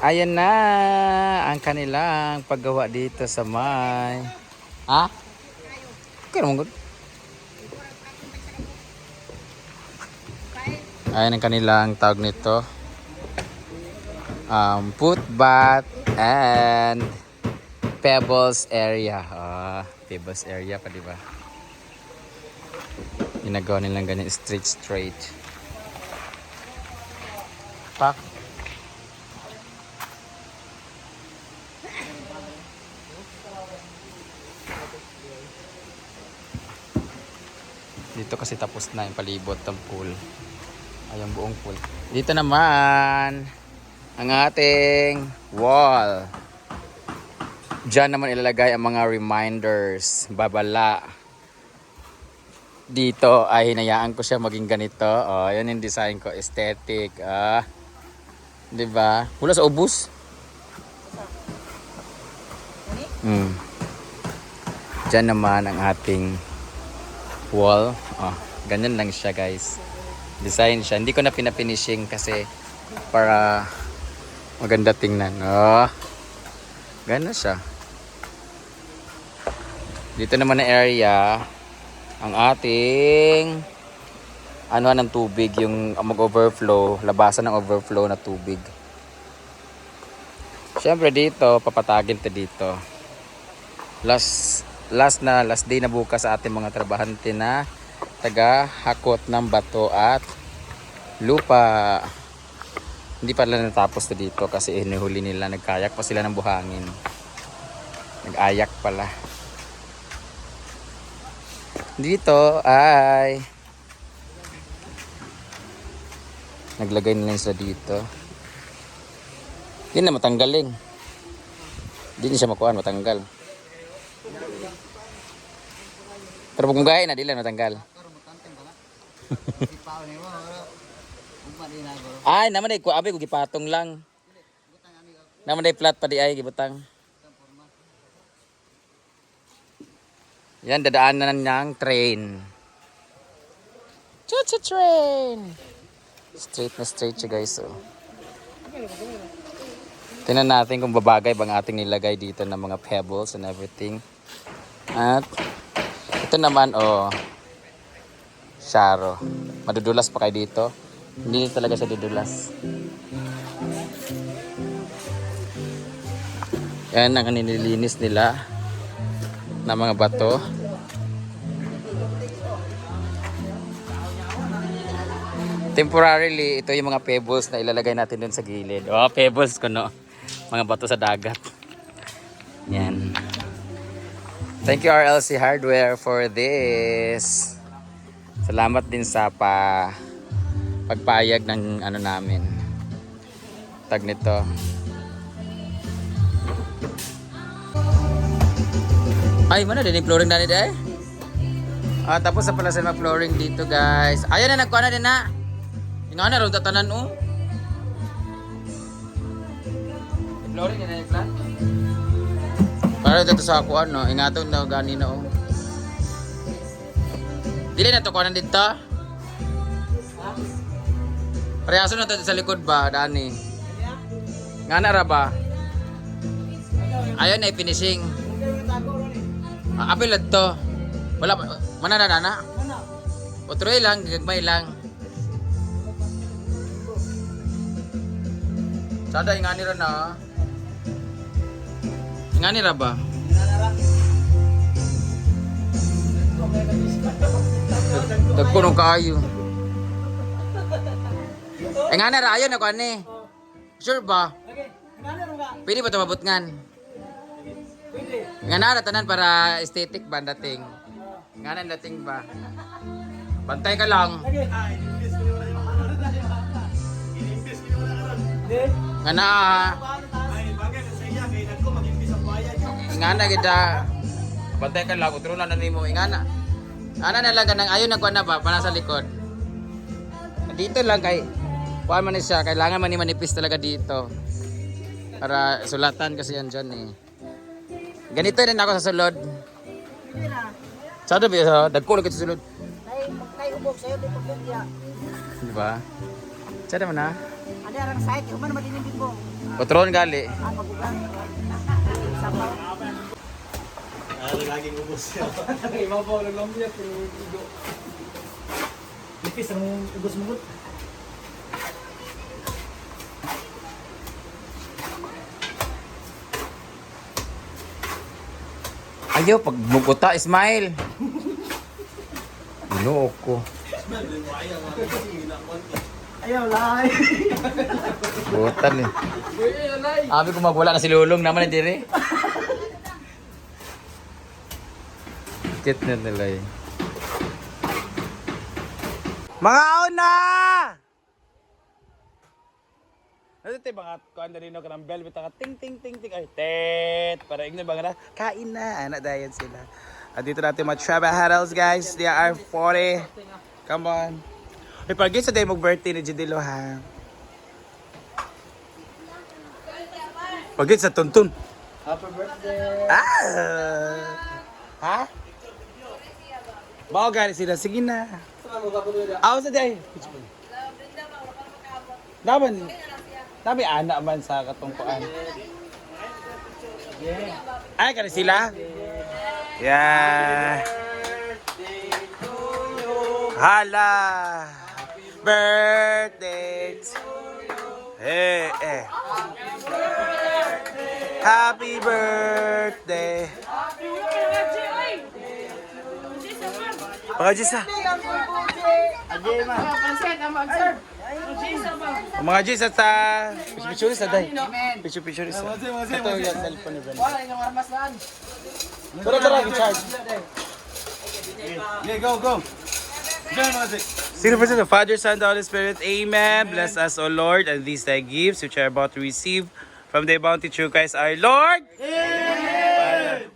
Ayan na ang kanilang paggawa dito sa may... Ha? Okay naman good. Ayan ang kanilang tawag nito. Um, foot bath and Pebbles area. Ah, Pebbles area pa, di ba? Ginagawa nilang ganyan straight straight. Pak. Dito kasi tapos na yung palibot ng pool. Ay, yung buong pool. Dito naman ang ating wall. Diyan naman ilalagay ang mga reminders, babala. Dito ay hinayaan ko siya maging ganito. Oh, yan yung design ko, aesthetic. Ah. 'Di ba? Wala sa ubus. Hmm. Diyan naman ang ating wall. Oh, ganyan lang siya, guys. Design siya. Hindi ko na pinafinishing kasi para maganda tingnan. Oh. Ganun siya. Dito naman na area ang ating ano ng tubig yung mag-overflow, labasan ng overflow na tubig. Siyempre dito, papatagin to dito. Last last na last day na bukas sa ating mga trabahante na taga hakot ng bato at lupa. Hindi pa nila natapos to dito kasi inuhuli nila. Nagkayak pa sila ng buhangin. Nag-ayak pala. Dito ay naglagay nila sila dito. Hindi na matanggaling. Hindi na siya makuha, matanggal. Pero kung gaya na, di lang matanggal. Ay, naman ay kuabi ko gipatong lang. Naman ay flat pa di ay gibutang. Yan dadaanan niyang train. Cha-cha train. Straight na straight siya guys. Oh. Tingnan natin kung babagay bang ating nilagay dito ng mga pebbles and everything. At ito naman oh Sharo. Madudulas pa kayo dito. Hindi talaga siya dudulas. Yan ang nililinis nila na mga bato. Temporarily, ito yung mga pebbles na ilalagay natin dun sa gilid. Oh, pebbles ko no. Mga bato sa dagat. Thank you RLC Hardware for this. Salamat din sa pa pagpayag ng ano namin. Tag nito. Ay, mana din flooring na nito eh. Ah, tapos sa pala sa flooring dito, guys. Ayan na nagkuha na din na. Yung na ron tatanan oh. Flooring na na plan. Para dito sa ako ano, ingaton na gani na oh. Dili na to kuha dito. Parehaso na to sa likod ba, Dani? Nga na ra ba? Ayun na finishing. Ah, apil to. Wala pa. Mana na nana? Otro lang, gagmay lang. Sada ingani ra na. Ingani ra ba? Dagko kaayo. Ingani ra ayon ako ani. Sure ba? Pwede ba ito mabutngan? Nga na tanan para aesthetic ba dating? Nga na dating ba? Bantay ka lang. Nga na ah. Nga na kita. Bantay ka lang. Utro na na nimo. Nga na. Ana na lang kanang ayon na na ba? Para sa likod. Dito lang kay kuha man siya. Kailangan man ni manipis talaga dito. Para sulatan kasi yan dyan eh. Ganito rin ako sa sulod. Sada ba sa dagko na sa sulod? Kay ubog sayo di pagkutya. Di ba? Sada mo na? Ada orang sakit, umano madinibig mo. Patron gali. Ah, magugang. Sabaw. Ano laging ubos siya. Ibabaw lang lang siya, pero igo. Ipis ang ubos mo. Bud. Ayaw, pag mukuta, smile. Ino ko. Ayaw, lahay. Butan eh. Abi ko magwala na si Lulong naman na dire. Kit na nila eh. Mga una! Ano ito mga kuan rin ako ng bell bitaw ting ting ting ting ay tet para igno ba na kain na ana dayan sila. At dito natin mga Haddles guys. They are 40. Come on. Ay pag sa day mag birthday ni Jidilo ha. Pag sa tuntun. Happy birthday. Ah! Ha? Bao gani sila. Sige na. Ako sa day. Daban. Dami anak man sa katungkuan. Ay, kani sila? Yeah. Hala. Birthday. Eh, eh. Happy birthday. Baka Diyos ah. Ang mga Diyos at sa... Picture-picture sa day. Picture-picture sa. Ito yung cellphone ni Ben. Tara, tara, i-charge. Yeah, go, go. Sino pa the Father, Son, the Holy Spirit. Amen. Bless us, O Lord, and these thy gifts which are about to receive from thy bounty through Christ our Lord. Amen.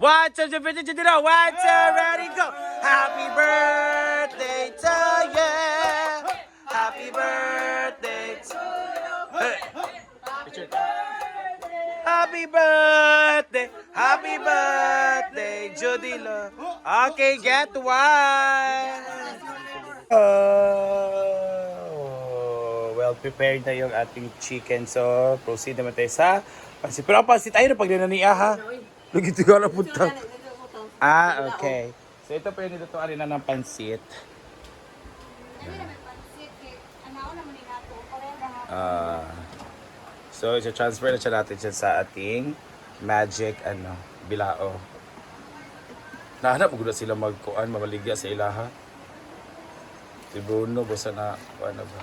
Three, four, three, two, one, two, ready, go. Happy birthday to you. Happy birthday to. Picture. Happy birthday, happy birthday, Judy Lo. Okay, get one. Oh, well prepared na yung ating chicken. So, proceed naman tayo sa pansit. Pero ang pansit ay na pag ninaniya ha. Lagi tiga na punta. Ah, okay. So, ito pa yung nilutuan rin na ng pansit. Ah. so, i-transfer na siya natin siya sa ating magic, ano, bilao. Nahanap mo sila magkuan, mamaligya sa ilaha. Si Bruno, basta na, ano ba?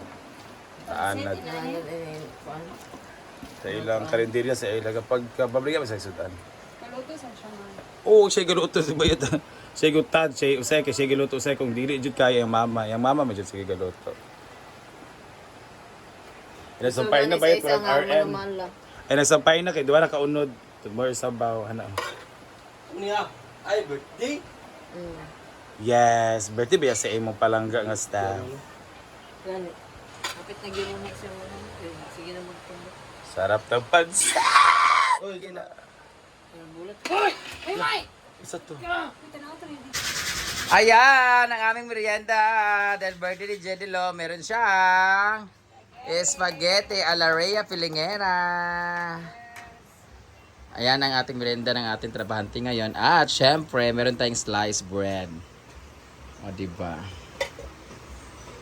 Naanad. Sa ilang karinderya sa ilang kapag kababliga ba sa sudan? Oo, siya galuto sa bayad. Siya gutad, siya usay siya galuto usay kung dili jud kaya ang mama, yung mama jud sige galuto. Ina sampay na bayad for RM. Ay nagsampay na kay duwa na kaunod. Tugmor sabaw ana. Niya, ay, birthday. Yes, birthday ba sa imong palangga nga staff. Kapit na siya mo. Sige na magtundok. Sarap ng pansit. Uy, gina. Isa to. Ayan, ang aming merienda. Dahil birthday ni Jenny Lo, meron siyang spaghetti alla Rhea Filingera. Ayan ang ating merienda ng ating trabahante ngayon. At syempre, meron tayong sliced bread. O, diba?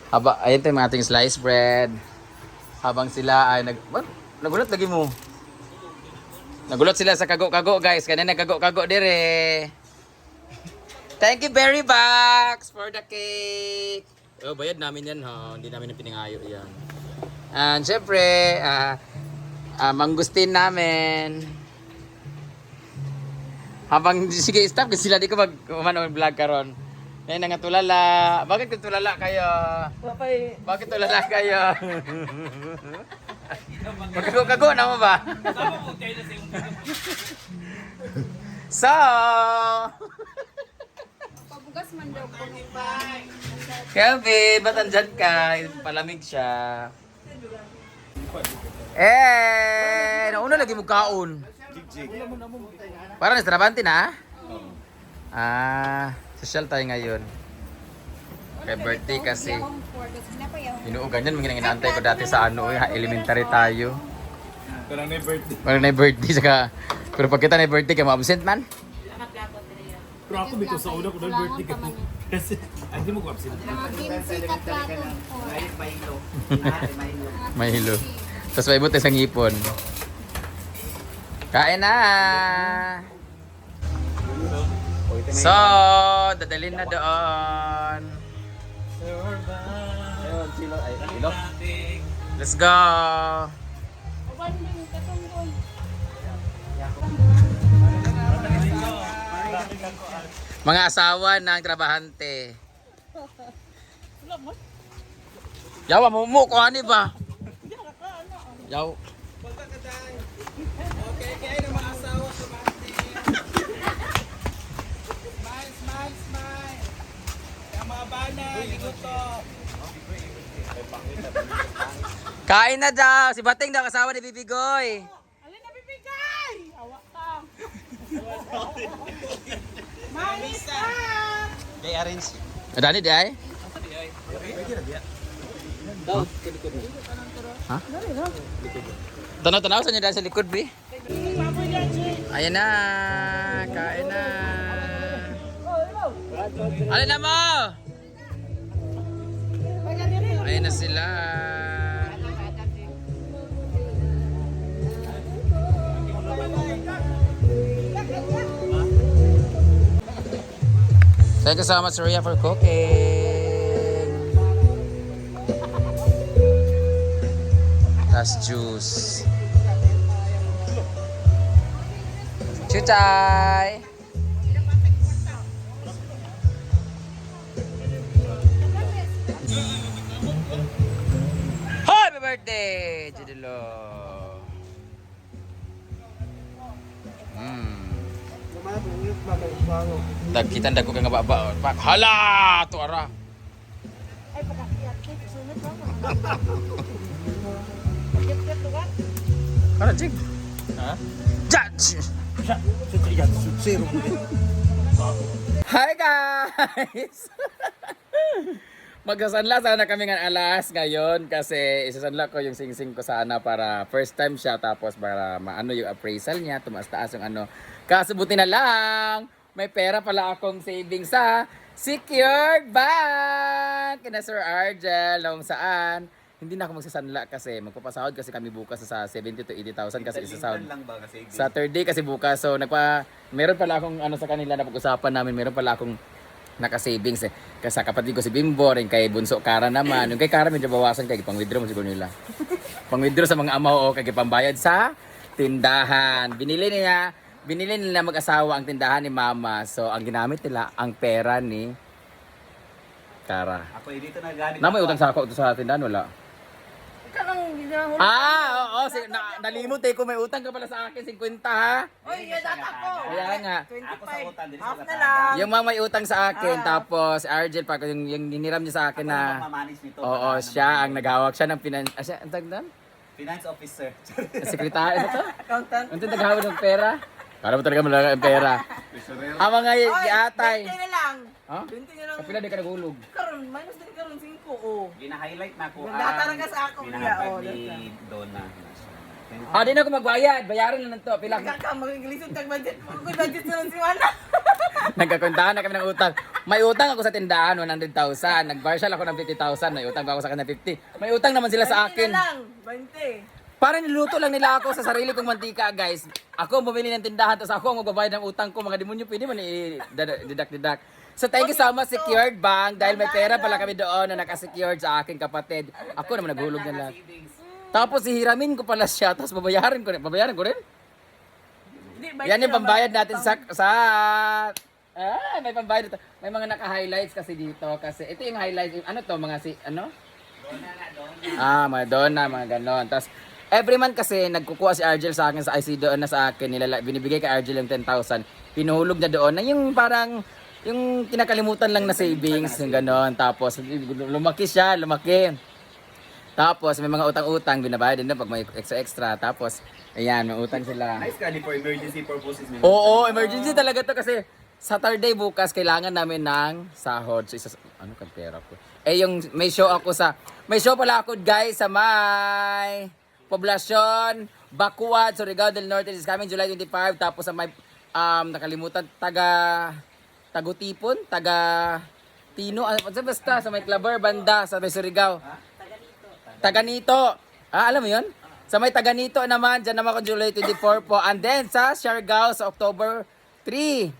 Haba, ayun tayong ating sliced bread. Habang sila ay nag... Ba't? Nagulat lagi mo. Nagulat sila sa kago-kago guys. Kanina kago-kago dire. Thank you very much for the cake. Oh, bayad namin yan ha. Hindi namin na piningayo yan. And syempre, ah ah, mangustin namin. Habang sige stop kasi sila di ko mag umano vlog karon. Ngayon nga tulala. Bakit ka tulala kayo? Papay. Bakit tulala kayo? Magkago-kago na mo ba? so, Pabugas man daw po. Kelvin, ba't andyan ka? Palamig siya. Eh, nauna lagi mo kaon. Para na trabante na? Ah, social tayo ngayon. Kay birthday kasi. Home for. Kasi sinapayaw. Inuugan yan, mga inaantay ko dati sa ano, eh, elementary tayo. Parang na birthday. Parang na birthday saka pero pag kita na birthday ka absent man. Pero ako bito sa una ko na birthday ka. Kasi, ay, hindi mo ko absent. Mga kimsi katlaton po. May hilo. Tapos may buti sa ngipon. Kain na! So, dadalhin na doon. Let's go! Mga asawa ng trabahante. Yawa mo mo ko ani ba? Yaw. Kain na daw! Si Bating daw kasawa ni Bibigoy! Alin na bibigay? Awa ka. Manis ka. Adani di ay? Ha? Tanaw-tanaw sa niyo dahil sa likod, Bi. Ayan na! Kain na! Alin na mo! Ayan na sila! Thank you so much, Ria, for cooking. That's juice. Chuchay! Birthday, Jidilo! Mm. Tagkitan dako ka nga baba. Pak hala to ara. Ay, pagkakiyat ko. Sunod ba? ka? Ara jig. Ha? Judge. Zero. Hi guys. Magsasanla sana kami ng alas ngayon kasi isasanla ko yung singsing ko sana para first time siya tapos para maano yung appraisal niya, tumaas taas yung ano. Kaso buti na lang, may pera pala akong savings sa Secured Bank! Kina Sir Argel, kung saan. Hindi na ako magsasanla kasi magpapasahod kasi kami bukas sa 70 to 80,000 kasi isasahod. lang ba kasi? Saturday kasi bukas. So nagpa meron pala akong ano sa kanila na pag-usapan namin, meron pala akong naka-savings eh. Kasi sa kapatid ko si Bimbo, rin kay Bunso Kara naman. Yung kay Kara medyo bawasan kay pang-withdraw mo siguro nila. pang-withdraw sa mga amaw o kay pambayad sa tindahan. Binili niya, binili nila mag-asawa ang tindahan ni Mama. So ang ginamit nila ang pera ni Kara. Ako eh, dito na ganit. Na may utang sa ako sa tindahan wala. Ikaw lang ginahuli. Ah, oo, si, na, nalimot eh kung may utang ka pala sa akin 50 ha. Oy, yan data ko. Kaya nga. Ako sa utang din Half sa na lang. Yung mga may utang sa akin, tapos Argel pa, yung, yung hiniram niya sa akin na, Mamamanage nito. oo, siya ang naghawak siya ng finan... Ah, siya, ang tag doon? Finance officer. Sekretary, ano to? Accountant. Ano to naghawak ng pera? Para mo talaga malaga ang pera. Ang mga Oy, giatay. 20 na lang. Ha? 20 na lang. Kapila di ka naghulog. Karon, minus din karon 5 oh. Gina-highlight na ko. Data na ka sa ako, kuya, Binahagpag oh, ni Donna. Ah, di na ako magbayad. Bayaran na lang to. Pila. Kaka, magilisod tag budget. Kung budget na lang si Wala. Nagkakuntahan na kami ng utang. May utang ako sa tindahan, 100,000. Nag-partial ako ng 50,000. May utang pa ako sa kanya 50. May utang naman sila sa 20 akin. na lang. 20. Para niluto lang nila ako sa sarili kong mantika, guys. Ako ang bumili ng tindahan, tapos ako ang magbabayad ng utang ko. Mga demonyo, pwede man i-deduct-deduct. So thank you so much, Secured Bank. Dahil may pera pala kami doon na nakasecured sa aking kapatid. Ako naman naghulog na lahat. Tapos hihiramin ko pala siya, tapos babayaran ko rin. Babayaran ko rin? Yan yung pambayad natin sa... sa Ah, may pambayad dito. May mga naka-highlights kasi dito. Kasi ito yung highlights. Ano to, mga si... Ano? Ah, mga dona, mga ganon. Tapos, every month kasi, nagkukuha si Argel sa akin sa IC doon na sa akin. Nilala, binibigay kay Argel yung 10,000. Pinuhulog na doon na yung parang, yung kinakalimutan lang na savings, yung ganon. Tapos, lumaki siya, lumaki. Tapos, may mga utang-utang, binabayad din doon pag may extra-extra. Tapos, ayan, may utang sila. Nice ka for emergency purposes. man. Oo, emergency talaga to kasi Saturday bukas kailangan namin ng sahod. So, isa, ano kang pera ko? Eh yung may show ako sa may show pala ako guys sa may poblasyon Bacuad, Surigao del Norte is coming July 25. Tapos sa may, um, nakalimutan, taga, Tagutipon, taga, Tino, ano, basta, basta sa may Claver, banda, sa may Surigao. Taganito. Ah, alam mo yun? Sa may Taganito naman, dyan naman ako July 24 po. And then sa Siargao sa October 3.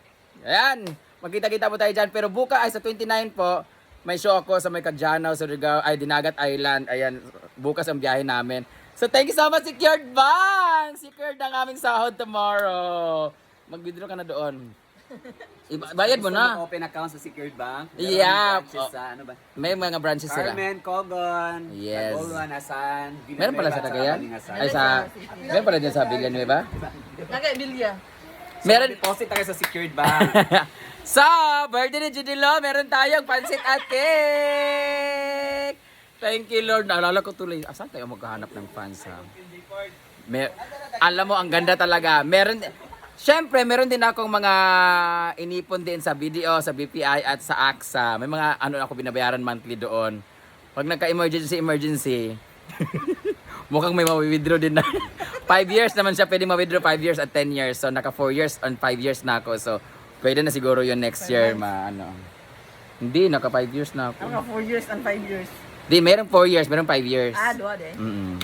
Ayan. Magkita-kita po tayo dyan. Pero buka ay sa 29 po, may show ako sa may Kadyanaw, Surigao, ay Dinagat Island. Ayan, bukas ang biyahe namin. So thank you so much, Secured Bank! Secured ang aming sahod tomorrow. Mag-withdraw ka na doon. Iba- bayad mo na. Open account sa Secured Bank. Yeah. Meron branches sa ano ba? May mga branches sila. Carmen, Cogon, Yes. Tagoluan, Asan, Meron pala sa Cagayan? Ay sa... Meron pala din sa Villanueva? Nagay, Bilya. Meron... Deposit tayo sa Secured Bank. so, birthday ni Judy Lo, meron tayong pansit at cake! Thank you, Lord. Naalala ko tuloy, asan tayo maghahanap ng fans, ha? Mer alam mo, ang ganda talaga. Meron, Siyempre, meron din akong mga inipon din sa video, sa BPI at sa AXA. May mga ano ako binabayaran monthly doon. Pag nagka-emergency, emergency, mukhang may ma-withdraw din na. 5 years naman siya pwede ma-withdraw, 5 years at 10 years. So, naka 4 years on 5 years na ako. So, pwede na siguro yun next year, ma, ano. Hindi, naka 5 years na ako. Mga 4 years and 5 years. Di, merong 4 years, merong 5 years. Ah, duwa de. Mm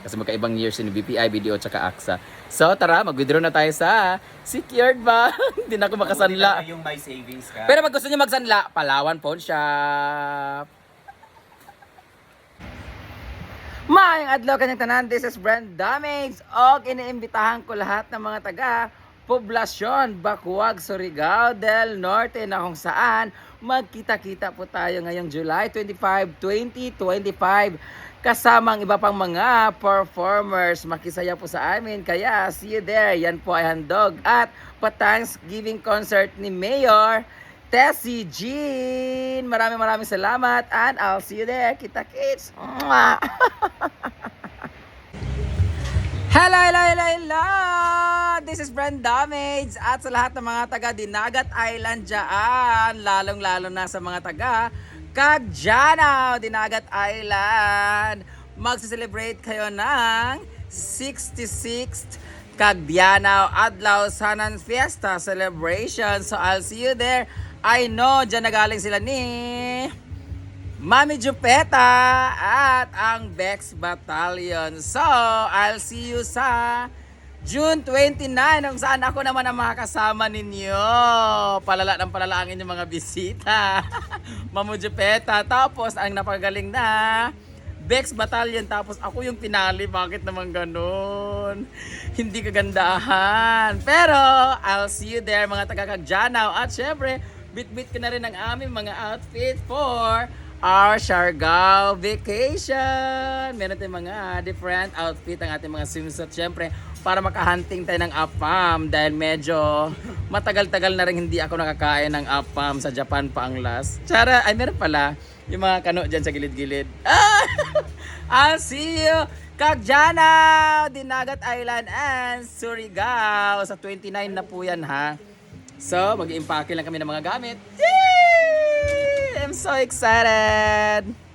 Kasi magkaibang years yung BPI, BDO, tsaka AXA. So, tara, mag-withdraw na tayo sa Secured ba? Hindi na ako makasanla. yung may savings ka. Pero pag gusto niyo magsanla, Palawan Pawn Shop. Mayang adlaw kanyang tanan, this is Brand Damage. O iniimbitahan ko lahat ng mga taga Poblasyon, Bacuag, Surigao del Norte na kung saan magkita-kita po tayo ngayong July 25, 2025 kasama ang iba pang mga performers. Makisaya po sa amin. Kaya see you there. Yan po ay handog. At pa-Thanksgiving concert ni Mayor Tessie Jean. Maraming maraming salamat and I'll see you there. Kita kits. Hello, hello, hello, hello! This is Brand Damage at sa lahat ng mga taga Dinagat Island dyan, lalong-lalo na sa mga taga Cagjanaw, Dinagat Island. Magse-celebrate kayo ng 66th Cagdianaw Adlaw Sanan Fiesta Celebration. So I'll see you there. I know, dyan nagaling sila ni... Mami Jupeta at ang Bex Battalion. So, I'll see you sa June 29 kung saan ako naman ang makakasama ninyo. Palala ng palala ang inyong mga bisita. Mami Jupeta. Tapos, ang napagaling na Bex Battalion. Tapos, ako yung pinali. Bakit naman ganun? Hindi kagandahan. Pero, I'll see you there mga taga-Kagjanaw. At syempre, bit-bit ko na rin ang aming mga outfit for our Siargao vacation. Meron tayong mga different outfit ang ating mga swimsuit. Siyempre, para makahunting tayo ng apam dahil medyo matagal-tagal na rin hindi ako nakakain ng apam sa Japan pa ang last. Tsara, ay meron pala yung mga kano dyan sa gilid-gilid. Ah! I'll see you Kagjana, Dinagat Island and Surigao. Sa 29 na po yan ha. So, mag-impake lang kami ng mga gamit. Yay! I'm so excited!